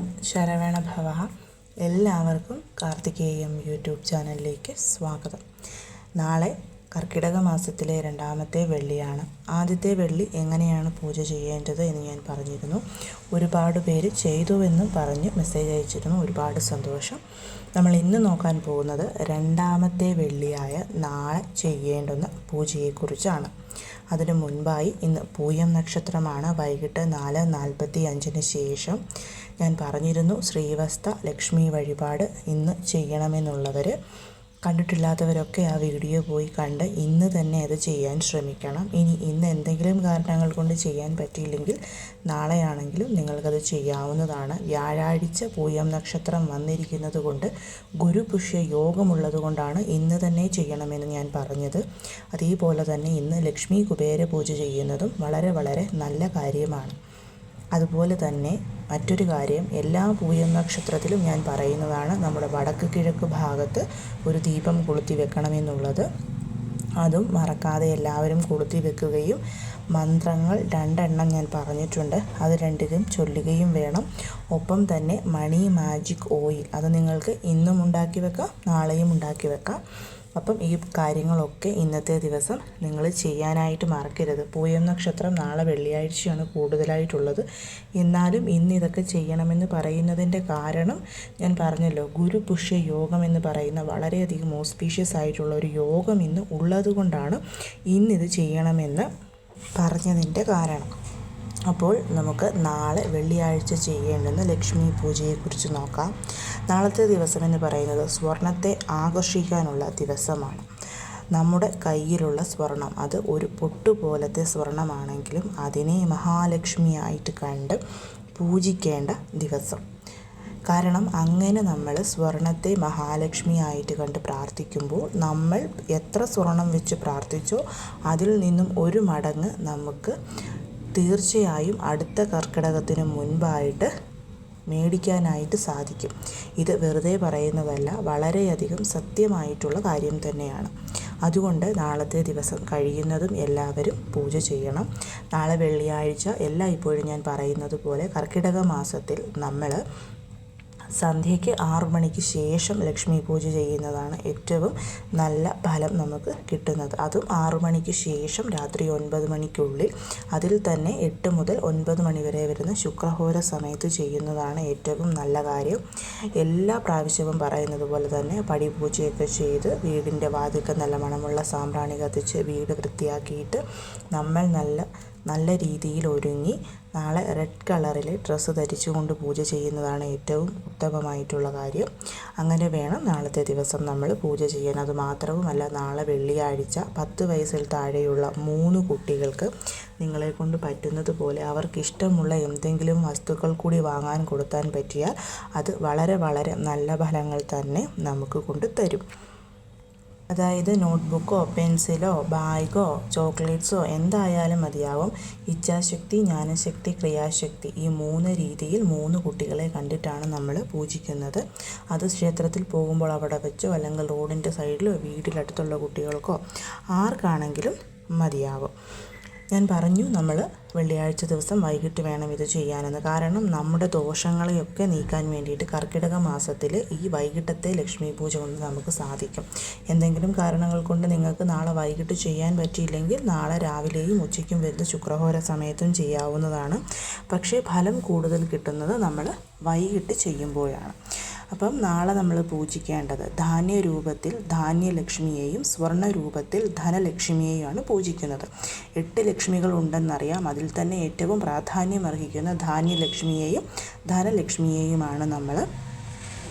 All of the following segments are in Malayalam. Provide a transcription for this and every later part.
ഓം ശരവണ ഭവ. എല്ലാവർക്കും കാർത്തികേയം യൂട്യൂബ് ചാനലിലേക്ക് സ്വാഗതം. നാളെ കർക്കിടക മാസത്തിലെ രണ്ടാമത്തെ വെള്ളിയാണ്. ആദ്യത്തെ വെള്ളി എങ്ങനെയാണ് പൂജ ചെയ്യേണ്ടത് എന്ന് ഞാൻ പറഞ്ഞിരുന്നു. ഒരുപാട് പേര് ചെയ്തുവെന്നും പറഞ്ഞ് മെസ്സേജ് അയച്ചിരുന്നു. ഒരുപാട് സന്തോഷം. നമ്മൾ ഇന്ന് നോക്കാൻ പോകുന്നത് രണ്ടാമത്തെ വെള്ളിയായ നാളെ ചെയ്യേണ്ടുന്ന പൂജയെക്കുറിച്ചാണ്. അതിനു മുൻപായി ഇന്ന് പൂയം നക്ഷത്രമാണ് വൈകിട്ട് നാല് നാൽപ്പത്തി അഞ്ചിന് ശേഷം. ഞാൻ പറഞ്ഞിരുന്നു ശ്രീവസ്ത ലക്ഷ്മി വഴിപാട് ഇന്ന് ചെയ്യണമെന്നുള്ളവർ കണ്ടിട്ടില്ലാത്തവരൊക്കെ ആ വീഡിയോ പോയി കണ്ട് ഇന്ന് തന്നെ അത് ചെയ്യാൻ ശ്രമിക്കണം. ഇനി ഇന്ന് എന്തെങ്കിലും കാരണങ്ങൾ കൊണ്ട് ചെയ്യാൻ പറ്റിയില്ലെങ്കിൽ നാളെയാണെങ്കിലും നിങ്ങൾക്കത് ചെയ്യാവുന്നതാണ്. വ്യാഴാഴ്ച പൂയം നക്ഷത്രം വന്നിരിക്കുന്നത് കൊണ്ട് ഗുരുപുഷ്യ യോഗമുള്ളത് കൊണ്ടാണ് ഇന്ന് തന്നെ ചെയ്യണമെന്ന് ഞാൻ പറഞ്ഞത്. അതേപോലെ തന്നെ ഇന്ന് ലക്ഷ്മി കുബേര പൂജ ചെയ്യുന്നതും വളരെ വളരെ നല്ല കാര്യമാണ്. അതുപോലെ തന്നെ മറ്റൊരു കാര്യം എല്ലാ പൂയം നക്ഷത്രത്തിലും ഞാൻ പറയുന്നതാണ് നമ്മുടെ വടക്ക് കിഴക്ക് ഭാഗത്ത് ഒരു ദീപം കൊളുത്തി വെക്കണമെന്നുള്ളത്. അതും മറക്കാതെ എല്ലാവരും കൊളുത്തി വെക്കുകയും മന്ത്രങ്ങൾ രണ്ടെണ്ണം ഞാൻ പറഞ്ഞിട്ടുണ്ട്. അത് രണ്ടിലും ചൊല്ലുകയും വേണം. ഒപ്പം തന്നെ മണി മാജിക് ഓയിൽ അത് നിങ്ങൾക്ക് ഇന്നും ഉണ്ടാക്കി വെക്കാം നാളെയും ഉണ്ടാക്കി വെക്കാം. അപ്പം ഈ കാര്യങ്ങളൊക്കെ ഇന്നത്തെ ദിവസം നിങ്ങൾ ചെയ്യാനായിട്ട് മറക്കരുത്. പൂയം നക്ഷത്രം നാളെ വെള്ളിയാഴ്ചയാണ് കൂടുതലായിട്ടുള്ളത്. എന്നാലും ഇന്ന് ഇതൊക്കെ ചെയ്യണമെന്ന് പറയുന്നതിന്റെ കാരണം ഞാൻ പറഞ്ഞല്ലോ ഗുരുപുഷ്യ യോഗം എന്ന് പറയുന്ന വളരെയധികം ഓസ്പീഷ്യസ് ആയിട്ടുള്ള ഒരു യോഗം ഇന്ന് ഉള്ളതുകൊണ്ടാണ് ഇന്നിത് ചെയ്യണമെന്ന് പറഞ്ഞതിന്റെ കാരണം. അപ്പോൾ നമുക്ക് നാളെ വെള്ളിയാഴ്ച ചെയ്യേണ്ടുന്ന ലക്ഷ്മി പൂജയെക്കുറിച്ച് നോക്കാം. നാളത്തെ ദിവസം എന്ന് പറയുന്നത് സ്വർണത്തെ ആകർഷിക്കാനുള്ള ദിവസമാണ്. നമ്മുടെ കയ്യിലുള്ള സ്വർണം അത് ഒരു പൊട്ടുപോലത്തെ സ്വർണമാണെങ്കിലും അതിനെ മഹാലക്ഷ്മിയായിട്ട് കണ്ട് പൂജിക്കേണ്ട ദിവസം. കാരണം അങ്ങനെ നമ്മൾ സ്വർണത്തെ മഹാലക്ഷ്മിയായിട്ട് കണ്ട് പ്രാർത്ഥിക്കുമ്പോൾ നമ്മൾ എത്ര സ്വർണം വെച്ച് പ്രാർത്ഥിച്ചോ അതിൽ നിന്നും ഒരു മടങ്ങ് നമുക്ക് തീർച്ചയായും അടുത്ത കർക്കിടകത്തിന് മുൻപായിട്ട് മേടിക്കാനായിട്ട് സാധിക്കും. ഇത് വെറുതെ പറയുന്നതല്ല വളരെയധികം സത്യമായിട്ടുള്ള കാര്യം തന്നെയാണ്. അതുകൊണ്ട് നാളത്തെ ദിവസം കഴിയുന്നതും എല്ലാവരും പൂജ ചെയ്യണം. നാളെ വെള്ളിയാഴ്ച ഇപ്പോഴും ഞാൻ പറയുന്നത് പോലെ കർക്കിടക മാസത്തിൽ നമ്മൾ സന്ധ്യയ്ക്ക് ആറു മണിക്ക് ശേഷം ലക്ഷ്മി പൂജ ചെയ്യുന്നതാണ് ഏറ്റവും നല്ല ഫലം നമുക്ക് കിട്ടുന്നത്. അതും ആറു മണിക്ക് ശേഷം രാത്രി ഒൻപത് മണിക്കുള്ളിൽ. അതിൽ തന്നെ എട്ട് മുതൽ ഒൻപത് മണി വരെ വരുന്ന ശുക്രഹോര സമയത്ത് ചെയ്യുന്നതാണ് ഏറ്റവും നല്ല കാര്യം. എല്ലാ പ്രാവശ്യവും പറയുന്നത് പോലെ തന്നെ പടി പൂജയൊക്കെ ചെയ്ത് വീടിന്റെ വാതിൽക്ക് നല്ല മണമുള്ള സാമ്പ്രാണി കത്തിച്ച് വീട് വൃത്തിയാക്കിയിട്ട് നമ്മൾ നല്ല നല്ല രീതിയിൽ ഒരുങ്ങി നാളെ റെഡ് കളറിൽ ഡ്രസ്സ് ധരിച്ചുകൊണ്ട് പൂജ ചെയ്യുന്നതാണ് ഏറ്റവും ഉത്തമമായിട്ടുള്ള കാര്യം. അങ്ങനെ വേണം നാളത്തെ ദിവസം നമ്മൾ പൂജ ചെയ്യാൻ. അത് മാത്രവുമല്ല നാളെ വെള്ളിയാഴ്ച പത്ത് വയസ്സിൽ താഴെയുള്ള മൂന്ന് കുട്ടികൾക്ക് നിങ്ങളെ കൊണ്ട് പറ്റുന്നത് പോലെ അവർക്ക് ഇഷ്ടമുള്ള എന്തെങ്കിലും വസ്തുക്കൾ കൂടി വാങ്ങാൻ കൊടുത്താൻ പറ്റിയാൽ അത് വളരെ വളരെ നല്ല ഫലങ്ങൾ തന്നെ നമുക്ക് കൊണ്ട് തരും. അതായത് നോട്ട്ബുക്കോ പെൻസിലോ ബാഗോ ചോക്ലേറ്റ്സോ എന്തായാലും മതിയാവും. ഇച്ഛാശക്തി ജ്ഞാനശക്തി ക്രിയാശക്തി ഈ മൂന്ന് രീതിയിൽ മൂന്ന് കുട്ടികളെ കണ്ടിട്ടാണ് നമ്മൾ പൂജിക്കുന്നത്. അത് ക്ഷേത്രത്തിൽ പോകുമ്പോൾ അവിടെ വെച്ചോ അല്ലെങ്കിൽ റോഡിന്റെ സൈഡിലോ വീട്ടിലടുത്തുള്ള കുട്ടികൾക്കോ ആർക്കാണെങ്കിലും മതിയാവും. ഞാൻ പറഞ്ഞു നമ്മൾ വെള്ളിയാഴ്ച ദിവസം വൈകിട്ട് വേണം ഇത് ചെയ്യാനെന്ന്. കാരണം നമ്മുടെ ദോഷങ്ങളെയൊക്കെ നീക്കാൻ വേണ്ടിയിട്ട് കർക്കിടക മാസത്തിൽ ഈ വൈകിട്ടത്തെ ലക്ഷ്മി പൂജ കൊണ്ട് നമുക്ക് സാധിക്കും. എന്തെങ്കിലും കാരണങ്ങൾ കൊണ്ട് നിങ്ങൾക്ക് നാളെ വൈകിട്ട് ചെയ്യാൻ പറ്റിയില്ലെങ്കിൽ നാളെ രാവിലെയും ഉച്ചയ്ക്കും വരുന്ന ശുക്രഹോര സമയത്തും ചെയ്യാവുന്നതാണ്. പക്ഷേ ഫലം കൂടുതൽ കിട്ടുന്നത് നമ്മൾ വൈകിട്ട് ചെയ്യുമ്പോഴാണ്. അപ്പം നാളെ നമ്മൾ പൂജിക്കേണ്ടത് ധാന്യരൂപത്തിൽ ധാന്യലക്ഷ്മിയെയും സ്വർണ രൂപത്തിൽ ധനലക്ഷ്മിയെയുമാണ് പൂജിക്കുന്നത്. എട്ട് ലക്ഷ്മികൾ ഉണ്ടെന്നറിയാം അതിൽ തന്നെ ഏറ്റവും പ്രാധാന്യം അർഹിക്കുന്ന ധാന്യലക്ഷ്മിയെയും ധനലക്ഷ്മിയെയുമാണ് നമ്മൾ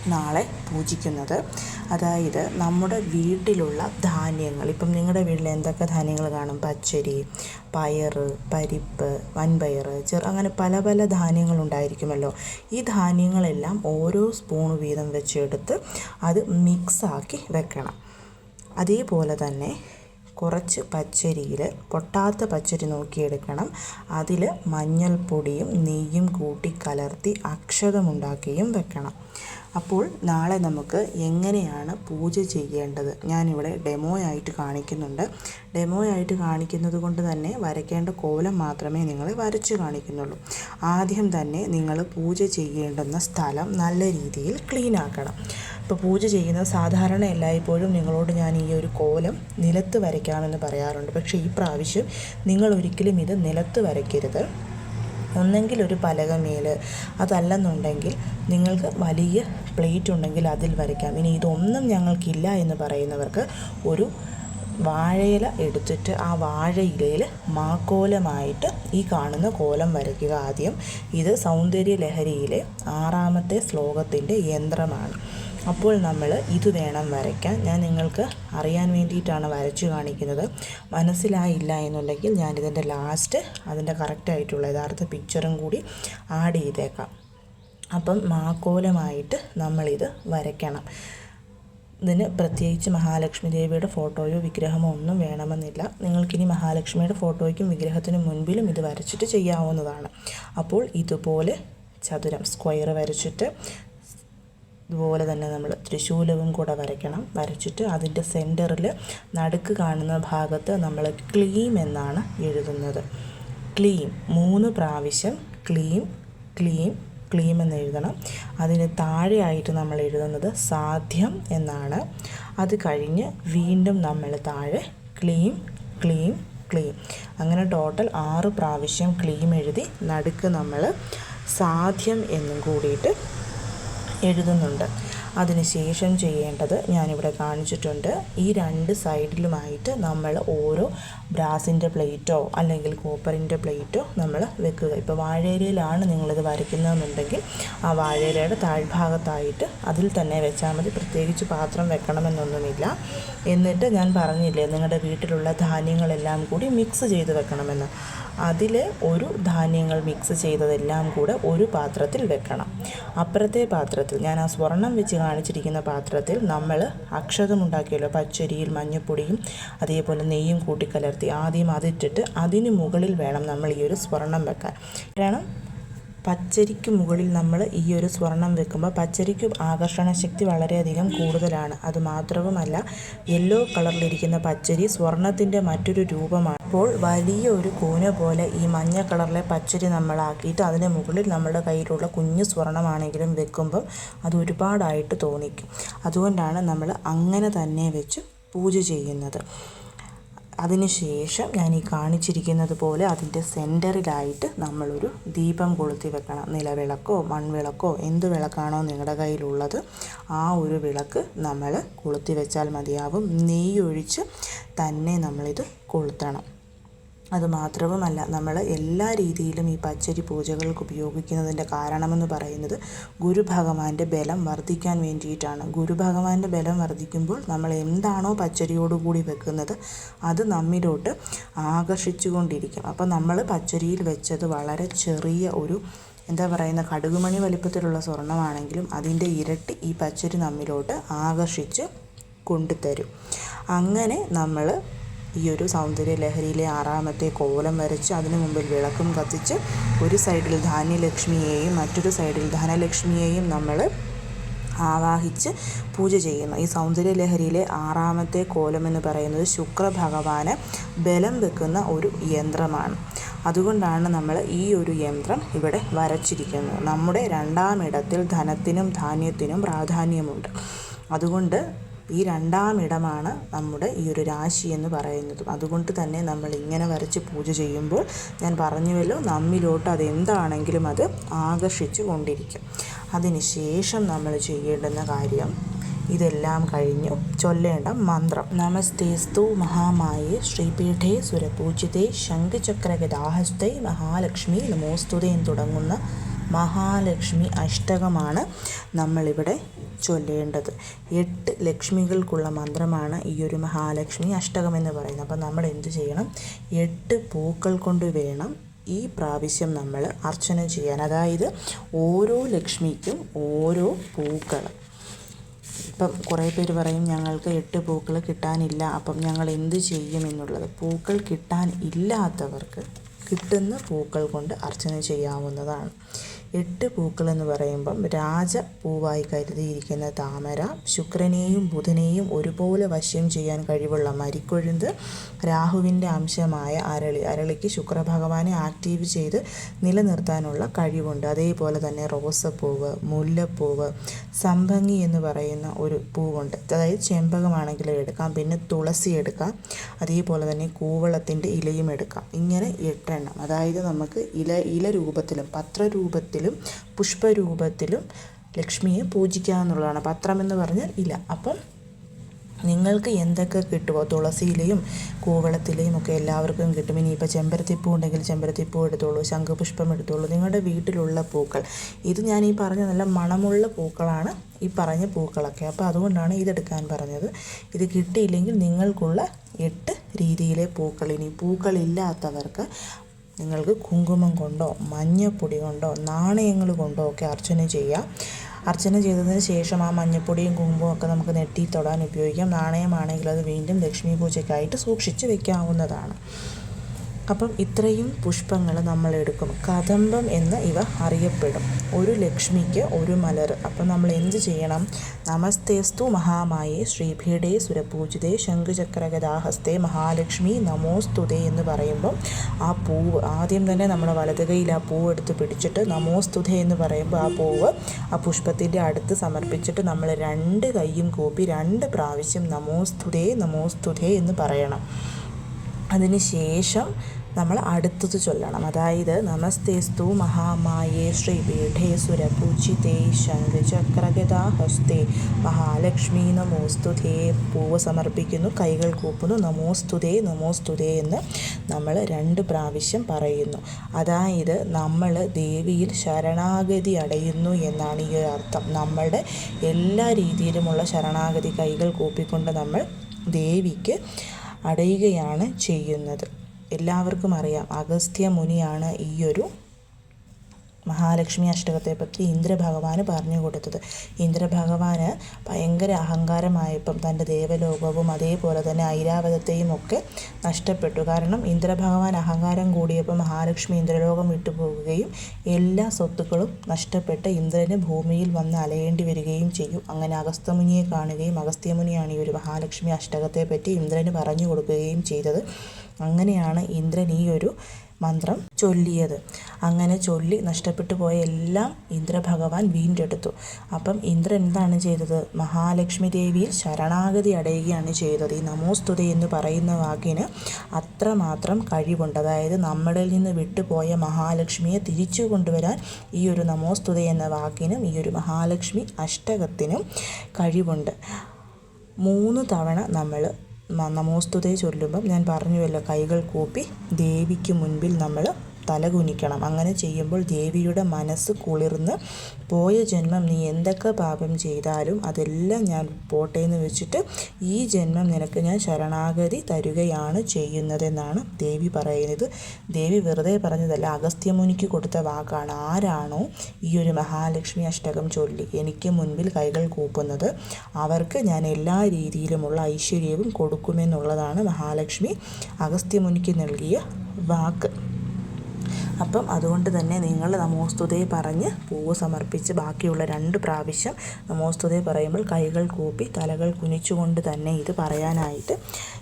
നാളെ പൂജിക്കുന്നത്. അതായത് നമ്മുടെ വീട്ടിലുള്ള ധാന്യങ്ങൾ. ഇപ്പം നിങ്ങളുടെ വീട്ടിൽ എന്തൊക്കെ ധാന്യങ്ങൾ കാണും? പച്ചരി പയർ പരിപ്പ് വൻപയർ ചെറു അങ്ങനെ പല പല ധാന്യങ്ങൾ ഉണ്ടായിരിക്കുമല്ലോ. ഈ ധാന്യങ്ങളെല്ലാം ഓരോ സ്പൂൺ വീതം വെച്ചെടുത്ത് അത് മിക്സാക്കി വെക്കണം. അതേപോലെ തന്നെ കുറച്ച് പച്ചരിയിൽ പൊട്ടാത്ത പച്ചരി നോക്കിയെടുക്കണം. അതിൽ മഞ്ഞൾപ്പൊടിയും നെയ്യും കൂട്ടി കലർത്തി അക്ഷതമുണ്ടാക്കിയും വെക്കണം. അപ്പോൾ നാളെ നമുക്ക് എങ്ങനെയാണ് പൂജ ചെയ്യേണ്ടത്? ഞാനിവിടെ ഡെമോ ആയിട്ട് കാണിക്കുന്നുണ്ട്. ഡെമോ ആയിട്ട് കാണിക്കുന്നത് കൊണ്ട് തന്നെ വരയ്ക്കേണ്ട കോലം മാത്രമേ നിങ്ങൾ വരച്ചു കാണിക്കുന്നുള്ളൂ. ആദ്യം തന്നെ നിങ്ങൾ പൂജ ചെയ്യേണ്ടുന്ന സ്ഥലം നല്ല രീതിയിൽ ക്ലീൻ ആക്കണം. ഇപ്പോൾ പൂജ ചെയ്യുന്നത് സാധാരണ എല്ലായ്പ്പോഴും നിങ്ങളോട് ഞാൻ ഈ ഒരു കോലം നിലത്ത് വരയ്ക്കാമെന്ന് പറയാറുണ്ട്. പക്ഷേ ഈ പ്രാവശ്യം നിങ്ങൾ ഒരിക്കലും ഇത് നിലത്ത് വരയ്ക്കരുത്. ഒന്നെങ്കിൽ ഒരു പലകമേൽ. അതല്ലെന്നുണ്ടെങ്കിൽ നിങ്ങൾക്ക് വലിയ പ്ലേറ്റ് ഉണ്ടെങ്കിൽ അതിൽ വരയ്ക്കാം. ഇനി ഇതൊന്നും ഞങ്ങൾക്കില്ല എന്ന് പറയുന്നവർക്ക് ഒരു വാഴയില എടുത്തിട്ട് ആ വാഴയിലയിൽ മാക്കോലമായിട്ട് ഈ കാണുന്ന കോലം വരയ്ക്കുക ആദ്യം. ഇത് സൗന്ദര്യ ലഹരിയിലെ ആറാമത്തെ ശ്ലോകത്തിന്റെ യന്ത്രമാണ്. അപ്പോൾ നമ്മൾ ഇത് വേണം വരയ്ക്കാൻ. ഞാൻ നിങ്ങൾക്ക് അറിയാൻ വേണ്ടിയിട്ടാണ് വരച്ചു കാണിക്കുന്നത്. മനസ്സിലായില്ല എന്നുണ്ടെങ്കിൽ ഞാനിതിന്റെ ലാസ്റ്റ് അതിന്റെ കറക്റ്റായിട്ടുള്ള യഥാർത്ഥ പിക്ചറും കൂടി ആഡ് ചെയ്തേക്കാം. അപ്പം മാക്കോലമായിട്ട് നമ്മളിത് വരയ്ക്കണം. ഇതിന് പ്രത്യേകിച്ച് മഹാലക്ഷ്മി ദേവിയുടെ ഫോട്ടോയോ വിഗ്രഹമോ ഒന്നും വേണമെന്നില്ല. നിങ്ങൾക്കിനി മഹാലക്ഷ്മിയുടെ ഫോട്ടോയ്ക്കും വിഗ്രഹത്തിനും മുൻപിലും ഇത് വരച്ചിട്ട് ചെയ്യാവുന്നതാണ്. അപ്പോൾ ഇതുപോലെ ചതുരം സ്ക്വയർ വരച്ചിട്ട് ഇതുപോലെ തന്നെ നമ്മൾ ത്രിശൂലവും കൂടെ വരയ്ക്കണം. വരച്ചിട്ട് അതിന്റെ സെന്ററിൽ നടുക്ക് കാണുന്ന ഭാഗത്ത് നമ്മൾ ക്ലീം എന്നാണ് എഴുതുന്നത്. ക്ലീം മൂന്ന് പ്രാവശ്യം ക്ലീം ക്ലീം ക്ലീം എന്ന് എഴുതണം. അതിന് താഴെയായിട്ട് നമ്മൾ എഴുതുന്നത് സാധ്യം എന്നാണ്. അത് കഴിഞ്ഞ് വീണ്ടും നമ്മൾ താഴെ ക്ലീം ക്ലീം ക്ലീം. അങ്ങനെ ടോട്ടൽ ആറ് പ്രാവശ്യം ക്ലീം എഴുതി നടുക്ക് നമ്മൾ സാധ്യം എന്നും കൂടിയിട്ട് എഴുതുന്നുണ്ട്. അതിനുശേഷം ചെയ്യേണ്ടത് ഞാനിവിടെ കാണിച്ചിട്ടുണ്ട്. ഈ രണ്ട് സൈഡിലുമായിട്ട് നമ്മൾ ഓരോ ബ്രാസിന്റെ പ്ലേറ്റോ അല്ലെങ്കിൽ കോപ്പറിന്റെ പ്ലേറ്റോ നമ്മൾ വെക്കുക. ഇപ്പോൾ വാഴയിലയിലാണ് നിങ്ങളിത് വരയ്ക്കുന്നതെന്നുണ്ടെങ്കിൽ ആ വാഴയിലയുടെ താഴ്ഭാഗത്തായിട്ട് അതിൽ തന്നെ വെച്ചാൽ മതി. പ്രത്യേകിച്ച് പാത്രം വെക്കണമെന്നൊന്നുമില്ല. എന്നിട്ട് ഞാൻ പറഞ്ഞില്ലേ നിങ്ങളുടെ വീട്ടിലുള്ള ധാന്യങ്ങളെല്ലാം കൂടി മിക്സ് ചെയ്ത് വെക്കണമെന്ന്. അതിൽ ഒരു ധാന്യങ്ങൾ മിക്സ് ചെയ്തതെല്ലാം കൂടെ ഒരു പാത്രത്തിൽ വെക്കണം. അപ്പുറത്തെ പാത്രത്തിൽ ഞാൻ ആ സ്വർണം വെച്ച് കാണിച്ചിരിക്കുന്ന പാത്രത്തിൽ നമ്മൾ അക്ഷതമുണ്ടാക്കിയല്ലോ. പച്ചരിയിൽ മഞ്ഞപ്പൊടിയും അതേപോലെ നെയ്യും കൂട്ടിക്കലർത്തി ആദ്യം അതിട്ടിട്ട് അതിന് മുകളിൽ വേണം നമ്മൾ ഈ ഒരു സ്വർണം വെക്കാൻ. കാരണം പച്ചരിക്ക് മുകളിൽ നമ്മൾ ഈ ഒരു സ്വർണം വെക്കുമ്പോൾ പച്ചരിക്ക് ആകർഷണ ശക്തി വളരെയധികം കൂടുതലാണ്. അത് അതുമാത്രവുമല്ല യെല്ലോ കളറിലിരിക്കുന്ന പച്ചരി സ്വർണത്തിന്റെ മറ്റൊരു രൂപമാണ്. അപ്പോൾ വലിയ ഒരു കൂന പോലെ ഈ മഞ്ഞ കളറിലെ പച്ചരി നമ്മളാക്കിയിട്ട് അതിന് മുകളിൽ നമ്മുടെ കയ്യിലുള്ള കുഞ്ഞു സ്വർണമാണെങ്കിലും വെക്കുമ്പോൾ അത് ഒരുപാടായിട്ട് തോന്നിക്കും. അതുകൊണ്ടാണ് നമ്മൾ അങ്ങനെ തന്നെ വെച്ച് പൂജ ചെയ്യുന്നത്. അതിനുശേഷം ഞാൻ ഈ കാണിച്ചിരിക്കുന്നത് പോലെ അതിന്റെ സെന്ററിലായിട്ട് നമ്മളൊരു ദീപം കൊളുത്തി വെക്കണം. നിലവിളക്കോ മൺവിളക്കോ എന്ത് വിളക്കാണോ നിങ്ങളുടെ കയ്യിലുള്ളത് ആ ഒരു വിളക്ക് നമ്മൾ കൊളുത്തി വെച്ചാൽ മതിയാവും. നെയ്യൊഴിച്ച് തന്നെ നമ്മളിത് കൊളുത്തണം. അതുമാത്രവുമല്ല നമ്മൾ എല്ലാ രീതിയിലും ഈ പച്ചരി പൂജകൾക്ക് ഉപയോഗിക്കുന്നതിന്റെ കാരണമെന്ന് പറയുന്നത് ഗുരു ഭഗവാന്റെ ബലം വർദ്ധിക്കാൻ വേണ്ടിയിട്ടാണ്. ഗുരു ഭഗവാന്റെ ബലം വർദ്ധിക്കുമ്പോൾ നമ്മൾ എന്താണോ പച്ചരിയോടുകൂടി വെക്കുന്നത് അത് നമ്മിലോട്ട് ആകർഷിച്ചുകൊണ്ടിരിക്കും. അപ്പോൾ നമ്മൾ പച്ചരിയിൽ വെച്ചത് വളരെ ചെറിയ ഒരു എന്താ പറയുന്ന കടുകുമണി വലിപ്പത്തിലുള്ള സ്വർണമാണെങ്കിലും അതിന്റെ ഇരട്ടി ഈ പച്ചരി നമ്മിലോട്ട് ആകർഷിച്ച് കൊണ്ടുതരും. അങ്ങനെ നമ്മൾ ഈ ഒരു സൗന്ദര്യ ലഹരിയിലെ ആറാമത്തെ കോലം വരച്ച് അതിനു മുമ്പിൽ വിളക്കും കത്തിച്ച് ഒരു സൈഡിൽ ധാന്യലക്ഷ്മിയെയും മറ്റൊരു സൈഡിൽ ധനലക്ഷ്മിയെയും നമ്മൾ ആവാഹിച്ച് പൂജ ചെയ്യുന്നു. ഈ സൗന്ദര്യ ലഹരിയിലെ ആറാമത്തെ കോലം എന്ന് പറയുന്നത് ശുക്ര ഭഗവാന് ബലം വെക്കുന്ന ഒരു യന്ത്രമാണ്. അതുകൊണ്ടാണ് നമ്മൾ ഈ ഒരു യന്ത്രം ഇവിടെ വരച്ചിരിക്കുന്നത്. നമ്മുടെ രണ്ടാമിടത്തിൽ ധനത്തിനും ധാന്യത്തിനും പ്രാധാന്യമുണ്ട്. അതുകൊണ്ട് ഈ രണ്ടാം ഇടമാണ് നമ്മുടെ ഈ ഒരു രാശി എന്ന് പറയുന്നതും. അതുകൊണ്ട് തന്നെ നമ്മൾ ഇങ്ങനെ വരച്ച് പൂജ ചെയ്യുമ്പോൾ ഞാൻ പറഞ്ഞുവല്ലോ നമ്മിലോട്ട് അതെന്താണെങ്കിലും അത് ആകർഷിച്ചു കൊണ്ടിരിക്കും. അതിനുശേഷം നമ്മൾ ചെയ്യേണ്ടുന്ന കാര്യം ഇതെല്ലാം കഴിഞ്ഞു. ചൊല്ലേണ്ട മന്ത്രം. നമസ്തേസ്തു മഹാമായേ ശ്രീപീഠേ സുരപൂജിതേ ശംഖചക്രഗദാഹസ്തൈ മഹാലക്ഷ്മി നമോസ്തുതേ തുടങ്ങുന്ന മഹാലക്ഷ്മി അഷ്ടകമാണ് നമ്മളിവിടെ ചൊല്ലേണ്ടത്. എട്ട് ലക്ഷ്മികൾക്കുള്ള മന്ത്രമാണ് ഈ ഒരു മഹാലക്ഷ്മി അഷ്ടകം എന്ന് പറയുന്നത്. അപ്പോൾ നമ്മൾ എന്ത് ചെയ്യണം? എട്ട് പൂക്കൾ കൊണ്ട് വേണം ഈ പ്രാവശ്യം നമ്മൾ അർച്ചന ചെയ്യാൻ. അതായത് ഓരോ ലക്ഷ്മിക്കും ഓരോ പൂക്കൾ. ഇപ്പം കുറേ പേര് പറയും ഞങ്ങൾക്ക് എട്ട് പൂക്കൾ കിട്ടാനില്ല. അപ്പം ഞങ്ങൾ എന്ത് ചെയ്യും എന്നുള്ളത്? പൂക്കൾ കിട്ടാൻ ഇല്ലാത്തവർക്ക് കിട്ടുന്ന പൂക്കൾ കൊണ്ട് അർച്ചന ചെയ്യാവുന്നതാണ്. എട്ട് പൂക്കളെന്ന് പറയുമ്പം രാജപൂവായി കരുതിയിരിക്കുന്ന താമര ശുക്രനെയും ബുധനെയും ഒരുപോലെ വശ്യം ചെയ്യാൻ കഴിവുള്ള മരിക്കൊഴുന്ത് രാഹുവിന്റെ അംശമായ അരളി. അരളിക്ക് ശുക്രഭഗവാനെ ആക്റ്റീവ് ചെയ്ത് നിലനിർത്താനുള്ള കഴിവുണ്ട്. അതേപോലെ തന്നെ റോസപ്പൂവ് മുല്ലപ്പൂവ് സംഭങ്ങി എന്ന് പറയുന്ന ഒരു പൂവുണ്ട്. അതായത് ചെമ്പകമാണെങ്കിലും എടുക്കാം പിന്നെ തുളസി എടുക്കാം അതേപോലെ തന്നെ കൂവളത്തിന്റെ ഇലയും എടുക്കാം. ഇങ്ങനെ എട്ടെണ്ണം. അതായത് നമുക്ക് ഇല ഇല രൂപത്തിലും പത്രരൂപത്തിലും പുഷ്പരൂപത്തിലും ലക്ഷ്മിയെ പൂജിക്കാമെന്നുള്ളതാണ് പത്രം എന്ന് പറഞ്ഞാൽ ഇല്ല അപ്പം നിങ്ങൾക്ക് എന്തൊക്കെ കിട്ടുമോ തുളസിയിലെയും കൂവളത്തിലെയും ഒക്കെ എല്ലാവർക്കും കിട്ടും. ഇനിയിപ്പോൾ ചെമ്പരത്തിപ്പൂ ഉണ്ടെങ്കിൽ ചെമ്പരത്തിപ്പൂ എടുത്തോളൂ ശംഖുപുഷ്പം എടുത്തോളൂ. നിങ്ങളുടെ വീട്ടിലുള്ള പൂക്കൾ. ഇത് ഞാൻ ഈ പറഞ്ഞ നല്ല മണമുള്ള പൂക്കളാണ് ഈ പറഞ്ഞ പൂക്കളൊക്കെ. അപ്പോൾ അതുകൊണ്ടാണ് ഇതെടുക്കാൻ പറഞ്ഞത്. ഇത് കിട്ടിയില്ലെങ്കിൽ നിങ്ങൾക്കുള്ള എട്ട് രീതിയിലെ പൂക്കൾ. ഇനി പൂക്കളില്ലാത്തവർക്ക് നിങ്ങൾക്ക് കുങ്കുമം കൊണ്ടോ മഞ്ഞപ്പൊടി കൊണ്ടോ നാണയങ്ങൾ കൊണ്ടോ ഒക്കെ അർച്ചന ചെയ്യാം. അർച്ചന ചെയ്തതിന് ശേഷം ആ മഞ്ഞപ്പൊടിയും കുങ്കുമവും ഒക്കെ നമുക്ക് നെറ്റി തൊടാൻ ഉപയോഗിക്കാം. നാണയമാണെങ്കിൽ അത് വീണ്ടും ലക്ഷ്മി പൂജയ്ക്കായിട്ട് സൂക്ഷിച്ച് വെക്കാവുന്നതാണ്. അപ്പം ഇത്രയും പുഷ്പങ്ങൾ നമ്മൾ എടുക്കും. കദംബം എന്ന് ഇവ അറിയപ്പെടും. ഒരു ലക്ഷ്മിക്ക് ഒരു മലർ. അപ്പം നമ്മൾ എന്ത് ചെയ്യണം? നമസ്തേസ്തു മഹാമായെ ശ്രീഭീഡേ സുരപൂജിതേ ശംഖുചക്രഗദാഹസ്തേ മഹാലക്ഷ്മി നമോസ്തുതേ എന്ന് പറയുമ്പം ആ പൂവ് ആദ്യം തന്നെ നമ്മൾ വലത് കൈയിൽ ആ പൂവ് എടുത്ത് പിടിച്ചിട്ട് നമോസ്തുതേ എന്ന് പറയുമ്പോൾ ആ പൂവ് ആ പുഷ്പത്തിന്റെ അടുത്ത് സമർപ്പിച്ചിട്ട് നമ്മൾ രണ്ട് കൈയും കൂപ്പി രണ്ട് പ്രാവശ്യം നമോസ്തുതേ നമോസ്തുതേ എന്ന് പറയണം. അതിന് ശേഷം നമ്മൾ അടുത്തത് ചൊല്ലണം. അതായത് നമസ്തേസ്തു മഹാമായേ ശ്രീ ശ്രീപീഠേ സുരപൂജിതേ ശംഖചക്രഗതാഹസ്തേ മഹാലക്ഷ്മി നമോസ്തുതേ പൂവ് സമർപ്പിക്കുന്നു കൈകൾ കൂപ്പുന്നു നമോസ്തുതേ നമോസ്തുതേ എന്ന് നമ്മൾ രണ്ട് പ്രാവശ്യം പറയുന്നു. അതായത് നമ്മൾ ദേവിയിൽ ശരണാഗതി അടയുന്നു എന്നാണ് ഈ അർത്ഥം. നമ്മളുടെ എല്ലാ രീതിയിലുമുള്ള ശരണാഗതി കൈകൾ കൂപ്പിക്കൊണ്ട് നമ്മൾ ദേവിക്ക് അടയുകയാണ് ചെയ്യുന്നത്. എല്ലാവർക്കും അറിയാം. അഗസ്ത്യ മുനിയാണ് ഈയൊരു മഹാലക്ഷ്മി അഷ്ടകത്തെപ്പറ്റി ഇന്ദ്രഭഗവാന് പറഞ്ഞു കൊടുത്തത്. ഇന്ദ്രഭഗവാന് ഭയങ്കര അഹങ്കാരമായപ്പം തന്റെ ദേവലോകവും അതേപോലെ തന്നെ ഐരാവതത്തെയും ഒക്കെ നഷ്ടപ്പെട്ടു. കാരണം ഇന്ദ്രഭഗവാൻ അഹങ്കാരം കൂടിയപ്പോൾ മഹാലക്ഷ്മി ഇന്ദ്രലോകം വിട്ടുപോകുകയും എല്ലാ സ്വത്തുക്കളും നഷ്ടപ്പെട്ട് ഇന്ദ്രന് ഭൂമിയിൽ വന്ന് അലയേണ്ടി വരികയും ചെയ്യും. അങ്ങനെ അഗസ്ത്യമുനിയെ കാണുകയും അഗസ്ത്യമുനിയാണ് ഈ ഒരു മഹാലക്ഷ്മി അഷ്ടകത്തെപ്പറ്റി ഇന്ദ്രന് പറഞ്ഞു കൊടുക്കുകയും ചെയ്തത്. അങ്ങനെയാണ് ഇന്ദ്രൻ ഈ ഒരു മന്ത്രം ചൊല്ലിയത്. അങ്ങനെ ചൊല്ലി നഷ്ടപ്പെട്ടു പോയ എല്ലാം ഇന്ദ്രഭഗവാൻ വീണ്ടെടുത്തു. അപ്പം ഇന്ദ്രൻ എന്താണ് ചെയ്തത്? മഹാലക്ഷ്മി ദേവിയിൽ ശരണാഗതി അടയുകയാണ് ചെയ്തത്. ഈ നമോസ്തുതി എന്ന് പറയുന്ന വാക്കിന് അത്രമാത്രം കഴിവുണ്ട്. അതായത് നമ്മളിൽ നിന്ന് വിട്ടുപോയ മഹാലക്ഷ്മിയെ തിരിച്ചു കൊണ്ടുവരാൻ ഈ ഒരു നമോസ്തുതി എന്ന വാക്കിനും ഈ ഒരു മഹാലക്ഷ്മി അഷ്ടകത്തിനും കഴിവുണ്ട്. മൂന്ന് തവണ നമ്മൾ നമോസ്തുതേ ചൊല്ലുമ്പം ഞാൻ പറഞ്ഞുവല്ലോ കൈകൾ കൂപ്പി ദേവിക്ക് മുൻപിൽ നമ്മൾ തല കുനിക്കണം. അങ്ങനെ ചെയ്യുമ്പോൾ ദേവിയുടെ മനസ്സ് കുളിർന്ന് പോയ ജന്മം നീ എന്തൊക്കെ പാപം ചെയ്താലും അതെല്ലാം ഞാൻ പോട്ടെ എന്ന് വെച്ചിട്ട് ഈ ജന്മം നിനക്ക് ഞാൻ ശരണാഗതി തരുകയാണ് ചെയ്യുന്നതെന്നാണ് ദേവി പറയുന്നത്. ദേവി വെറുതെ പറഞ്ഞതല്ല അഗസ്ത്യമുനിക്ക് കൊടുത്ത വാക്കാണ്. ആരാണോ ഈ ഒരു മഹാലക്ഷ്മി അഷ്ടകം ചൊല്ലി എനിക്ക് മുൻപിൽ കൈകൾ കൂപ്പുന്നത്. അവർക്ക് ഞാൻ എല്ലാ രീതിയിലുമുള്ള ഐശ്വര്യവും കൊടുക്കുമെന്നുള്ളതാണ് മഹാലക്ഷ്മി അഗസ്ത്യമുനിക്ക് നൽകിയ വാക്ക്. അപ്പം അതുകൊണ്ട് തന്നെ നിങ്ങൾ നമോസ്തുതയെ പറഞ്ഞ് പൂവ് സമർപ്പിച്ച് ബാക്കിയുള്ള രണ്ട് പ്രാവശ്യം നമോസ്തുതയെ പറയുമ്പോൾ കൈകൾ കൂപ്പി തലകൾ കുനിച്ചുകൊണ്ട് തന്നെ ഇത് പറയാനായിട്ട്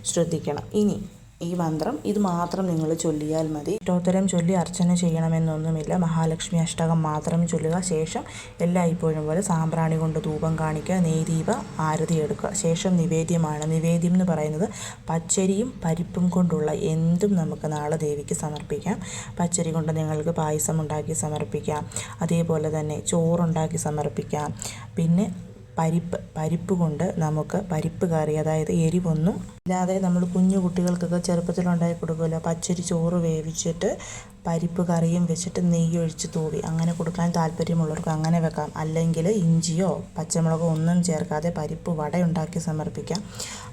ശ്രദ്ധിക്കണം. ഇനി ഈ മന്ത്രം ഇത് മാത്രം നിങ്ങൾ ചൊല്ലിയാൽ മതി. അഷ്ടോത്തരം ചൊല്ലി അർച്ചന ചെയ്യണമെന്നൊന്നുമില്ല. മഹാലക്ഷ്മി അഷ്ടകം മാത്രം ചൊല്ലുക. ശേഷം എല്ലാ ഇപ്പോഴും പോലെ സാമ്പ്രാണി കൊണ്ട് ധൂപം കാണിക്കുക നെയ്ദീപ ആരതി എടുക്കുക. ശേഷം നിവേദ്യമാണ്. നിവേദ്യം എന്ന് പറയുന്നത് പച്ചരിയും പരിപ്പും കൊണ്ടുള്ള എന്തും നമുക്ക് നാളെ ദേവിക്ക് സമർപ്പിക്കാം. പച്ചരി കൊണ്ട് നിങ്ങൾക്ക് പായസം ഉണ്ടാക്കി സമർപ്പിക്കാം. അതേപോലെ തന്നെ ചോറുണ്ടാക്കി സമർപ്പിക്കാം. പിന്നെ പരിപ്പ് പരിപ്പ് കൊണ്ട് നമുക്ക് പരിപ്പ് കറി അതായത് എരിവൊന്നും ഇല്ലാതെ നമ്മൾ കുഞ്ഞു കുട്ടികൾക്കൊക്കെ ചെറുപ്പത്തിൽ ഉണ്ടാക്കി കൊടുക്കുമല്ലോ. പച്ചരി ചോറ് വേവിച്ചിട്ട് പരിപ്പ് കറിയും വെച്ചിട്ട് നെയ്യ് ഒഴിച്ച് തൂവി. അങ്ങനെ കൊടുക്കാൻ താല്പര്യമുള്ളവർക്ക് അങ്ങനെ വെക്കാം. അല്ലെങ്കിൽ ഇഞ്ചിയോ പച്ചമുളകോ ഒന്നും ചേർക്കാതെ പരിപ്പ് വട ഉണ്ടാക്കി സമർപ്പിക്കാം.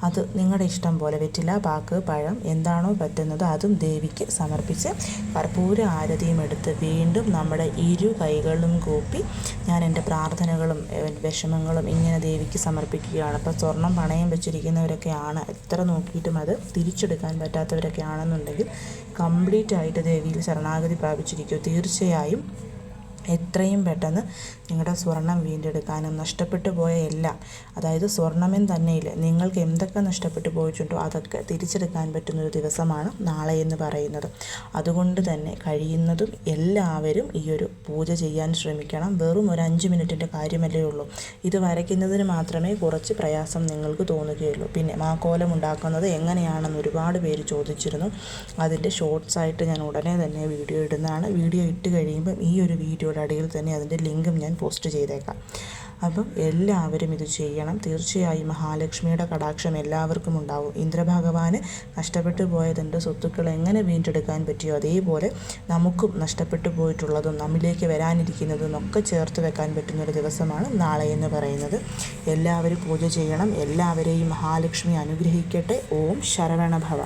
അത് നിങ്ങളുടെ ഇഷ്ടം പോലെ വെറ്റില പാക്ക് പഴം എന്താണോ പറ്റുന്നത് അതും ദേവിക്ക് സമർപ്പിച്ച് കർപ്പൂര ആരതിയും എടുത്ത് വീണ്ടും നമ്മുടെ ഇരു കൈകളും കൂപ്പി ഞാൻ എന്റെ പ്രാർത്ഥനകളും വിഷമങ്ങളും ഇങ്ങനെ ദേവിക്ക് സമർപ്പിക്കുകയാണ്. അപ്പോൾ സ്വർണം പണയം വെച്ചിരിക്കുന്നവരൊക്കെയാണ് എത്ര നോക്കിയിട്ടും അത് തിരിച്ചെടുക്കാൻ പറ്റാത്തവരൊക്കെ ആണെന്നുണ്ടെങ്കിൽ കംപ്ലീറ്റ് ആയിട്ട് ദേവിയിൽ ശരണാഗതി പ്രാപിച്ചിരിക്കും തീർച്ചയായും. എത്രയും പെട്ടെന്ന് നിങ്ങളുടെ സ്വർണം വീണ്ടെടുക്കാനും നഷ്ടപ്പെട്ടു പോയ എല്ലാം അതായത് സ്വർണമെന്ന് തന്നെയില്ല നിങ്ങൾക്ക് എന്തൊക്കെ നഷ്ടപ്പെട്ടു പോയിട്ടുണ്ടോ അതൊക്കെ തിരിച്ചെടുക്കാൻ പറ്റുന്ന ഒരു ദിവസമാണ് നാളെ എന്ന് പറയുന്നത്. അതുകൊണ്ട് തന്നെ കഴിയുന്നതും എല്ലാവരും ഈ ഒരു പൂജ ചെയ്യാൻ ശ്രമിക്കണം. വെറും ഒരു അഞ്ച് മിനിറ്റിന്റെ കാര്യമല്ലേ ഉള്ളൂ. ഇത് വരയ്ക്കുന്നതിന് മാത്രമേ കുറച്ച് പ്രയാസം നിങ്ങൾക്ക് തോന്നുകയുള്ളൂ. പിന്നെ മാക്കോലം ഉണ്ടാക്കുന്നത് എങ്ങനെയാണെന്ന് ഒരുപാട് പേര് ചോദിച്ചിരുന്നു. അതിന്റെ ഷോർട്സ് ആയിട്ട് ഞാൻ ഉടനെ തന്നെ വീഡിയോ ഇടുന്നതാണ്. വീഡിയോ ഇട്ട് കഴിയുമ്പം ഈ ഒരു വീഡിയോയുടെ അടിയിൽ തന്നെ അതിന്റെ ലിങ്കും ഞാൻ പോസ്റ്റ് ചെയ്തേക്കാം. അപ്പം എല്ലാവരും ഇത് ചെയ്യണം. തീർച്ചയായും മഹാലക്ഷ്മിയുടെ കടാക്ഷം എല്ലാവർക്കും ഉണ്ടാവും. ഇന്ദ്രഭഗവാന് നഷ്ടപ്പെട്ടു പോയതിന്റെ സ്വത്തുക്കൾ എങ്ങനെ വീണ്ടെടുക്കാൻ പറ്റിയോ അതേപോലെ നമുക്കും നഷ്ടപ്പെട്ടു പോയിട്ടുള്ളതും നമ്മിലേക്ക് വരാനിരിക്കുന്നതും ഒക്കെ ചേർത്ത് വെക്കാൻ പറ്റുന്നൊരു ദിവസമാണ് നാളെ എന്ന് പറയുന്നത്. എല്ലാവരും പൂജ ചെയ്യണം. എല്ലാവരെയും മഹാലക്ഷ്മി അനുഗ്രഹിക്കട്ടെ. ഓം ശരവണഭവ.